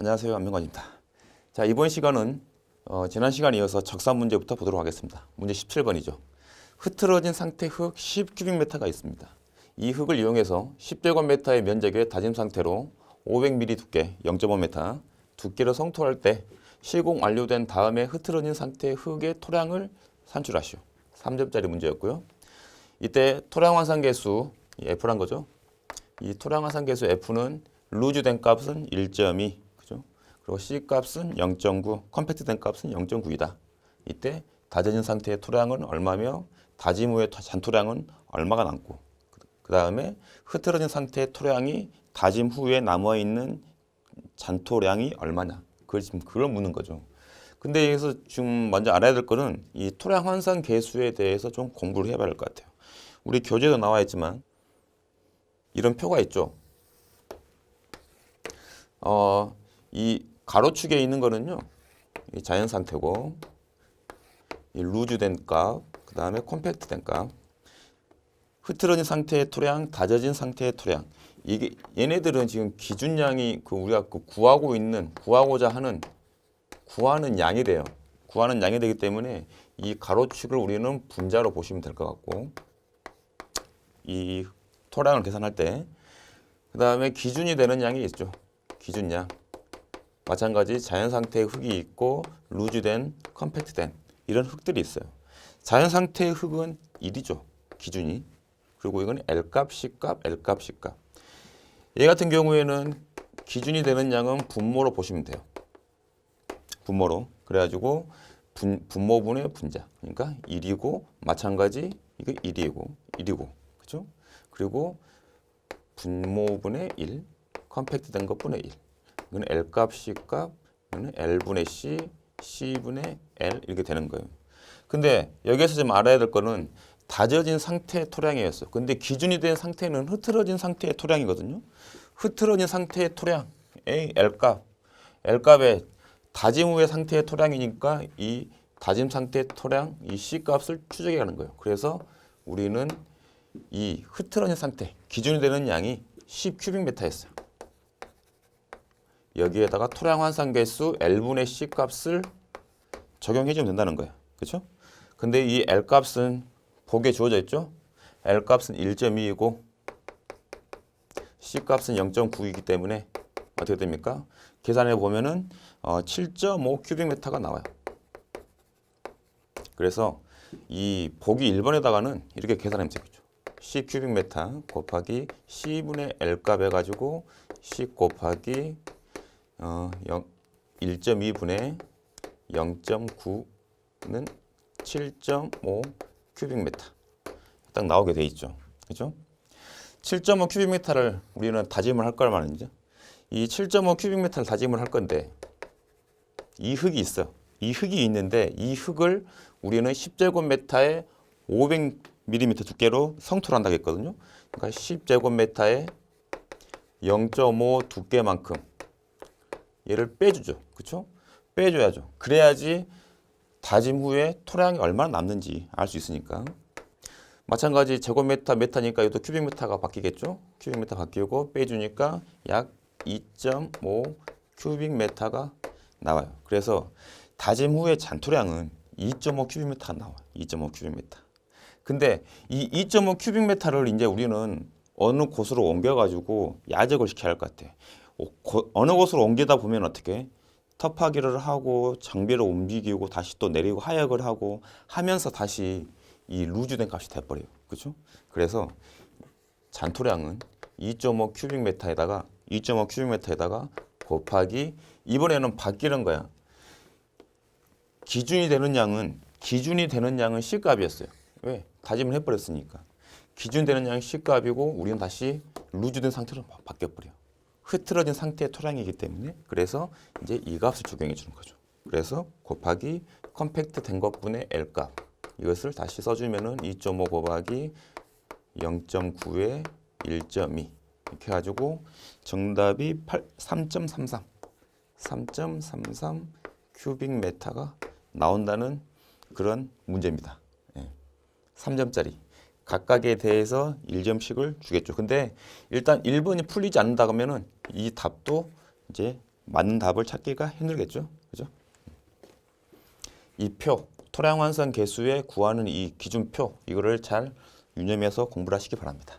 안녕하세요. 안명관입니다. 자, 이번 시간은 어, 지난 시간에 이어서 적산 문제부터 보도록 하겠습니다. 문제 17번이죠. 흐트러진 상태 흙 10큐빅미터가 있습니다. 이 흙을 이용해서 10제곱미터의 면적의 다짐 상태로 500mm 두께 0.5m 두께로 성토할 때 시공 완료된 다음에 흐트러진 상태의 흙의 토량을 산출하시오. 3점짜리 문제였고요. 이때 토량 환산 계수 이 F란 거죠. 이 토량 환산 계수 F는 루즈된 값은 1.2, 그리고 C 값은 0.9, 컴팩트된 값은 0.9이다. 이때 다져진 상태의 토량은 얼마며 다짐 후의 잔토량은 얼마가 남고 그 다음에 흐트러진 상태의 토량이 다짐 후에 남아 있는 잔토량이 얼마냐? 그걸 지금 그걸 묻는 거죠. 근데 여기서 지금 먼저 알아야 될 거는 이 토량 환산 계수에 대해서 좀 공부를 해봐야 할 것 같아요. 우리 교재도 나와 있지만 이런 표가 있죠. 어, 이 가로축에 있는 거는요. 이 자연 상태고 이 루즈된 값, 그 다음에 콤팩트된 값, 흐트러진 상태의 토량, 다져진 상태의 토량. 이게 얘네들은 지금 기준량이 그 우리가 그 구하고 있는 구하고자 하는 구하는 양이 돼요. 구하는 양이 되기 때문에 이 가로축을 우리는 분자로 보시면 될 것 같고 이 토량을 계산할 때 그 다음에 기준이 되는 양이 있죠. 기준량. 마찬가지 자연 상태의 흙이 있고 루즈된 컴팩트된 이런 흙들이 있어요. 자연 상태의 흙은 1이죠. 기준이. 그리고 이건 L 값, C 값, L 값, C 값. 얘 같은 경우에는 기준이 되는 양은 분모로 보시면 돼요. 분모로. 그래가지고 분, 분모분의 분자. 그러니까 1이고 마찬가지 이거 1이고 1이고 그죠? 그리고 분모분의 1, 컴팩트 된 것분의 1. 이건 L 값, C 값, 이거는 L분의 C, C분의 L 이렇게 되는 거예요. 근데 여기에서 좀 알아야 될 거는 다져진 상태의 토량이었어. 근데 기준이 된 상태는 흐트러진 상태의 토량이거든요. 흐트러진 상태의 토량, A, L 값, L 값에 다짐 후의 상태의 토량이니까 이 다짐 상태의 토량, 이 C 값을 추적해 가는 거예요. 그래서 우리는 이 흐트러진 상태, 기준이 되는 양이 10 큐빅미터였어요. 여기에다가 토량 환산 개수 L분의 C 값을 적용해 주면 된다는 거예요. 그렇죠? 근데 이 L 값은 보기에 주어져 있죠? L 값은 1.2이고 C 값은 0.9이기 때문에 어떻게 됩니까? 계산해 보면은 어, 7.5 큐빅미터가 나와요. 그래서 이 보기 1번에다가는 이렇게 계산하면 되겠죠. C 큐빅미터 곱하기 C분의 L 값 해가지고 C 곱하기 어, 1.2분의 0.9는 7.5 큐빅미터 딱 나오게 돼 있죠. 그죠? 7.5 큐빅미터를 우리는 다짐을 할 거란 말이죠. 이 7.5 큐빅미터를 다짐을 할 건데 이 흙이 있어. 이 흙이 있는데 이 흙을 우리는 10제곱미터에 500mm 두께로 성토를 한다고 했거든요. 그러니까 10제곱미터에 0.5 두께만큼 얘를 빼주죠. 그렇죠? 빼줘야죠. 그래야지 다짐 후에 토량이 얼마나 남는지 알 수 있으니까. 마찬가지 제곱미터 메타니까 이것도 큐빅미터가 바뀌겠죠? 큐빅미터 바뀌고 빼주니까 약 2.5 큐빅미터가 나와요. 그래서 다짐 후의 잔토량은 2.5 큐빅미터가 나와요. 2.5 큐빅미터. 근데 이 2.5 큐빅미터를 이제 우리는 어느 곳으로 옮겨가지고 야적을 시켜야 할 것 같아. 고- 어느 곳으로 옮기다 보면 어떻게 터파기를 하고 장비를 움직이고 다시 또 내리고 하역을 하고 하면서 다시 이 루즈된 값이 돼버려요. 그렇죠? 그래서 잔토량은 2.5 큐빅미터에다가 2.5 큐빅미터에다가 곱하기 이번에는 바뀌는 거야. 기준이 되는 양은 기준이 되는 양은 C 값이었어요. 왜? 다짐을 해버렸으니까. 기준 되는 양이 C 값이고 우리는 다시 루즈된 상태로 바- 바뀌어버려. 흐트러진 상태의 토량이기 때문에 그래서 이제 이 값을 적용해 주는 거죠. 그래서 곱하기 컴팩트 된 것분의 L 값 이것을 다시 써주면은 2.5 곱하기 0.9에 1.2 이렇게 해가지고 정답이 8, 3.33 3.33 큐빅 메타가 나온다는 그런 문제입니다. 예. 3점짜리 각각에 대해서 1점씩을 주겠죠. 근데 일단 1번이 풀리지 않는다 그러면은 이 답도 이제 맞는 답을 찾기가 힘들겠죠. 그죠? 이 표, 토량 완성 개수에 구하는 이 기준표 이거를 잘 유념해서 공부를 하시기 바랍니다.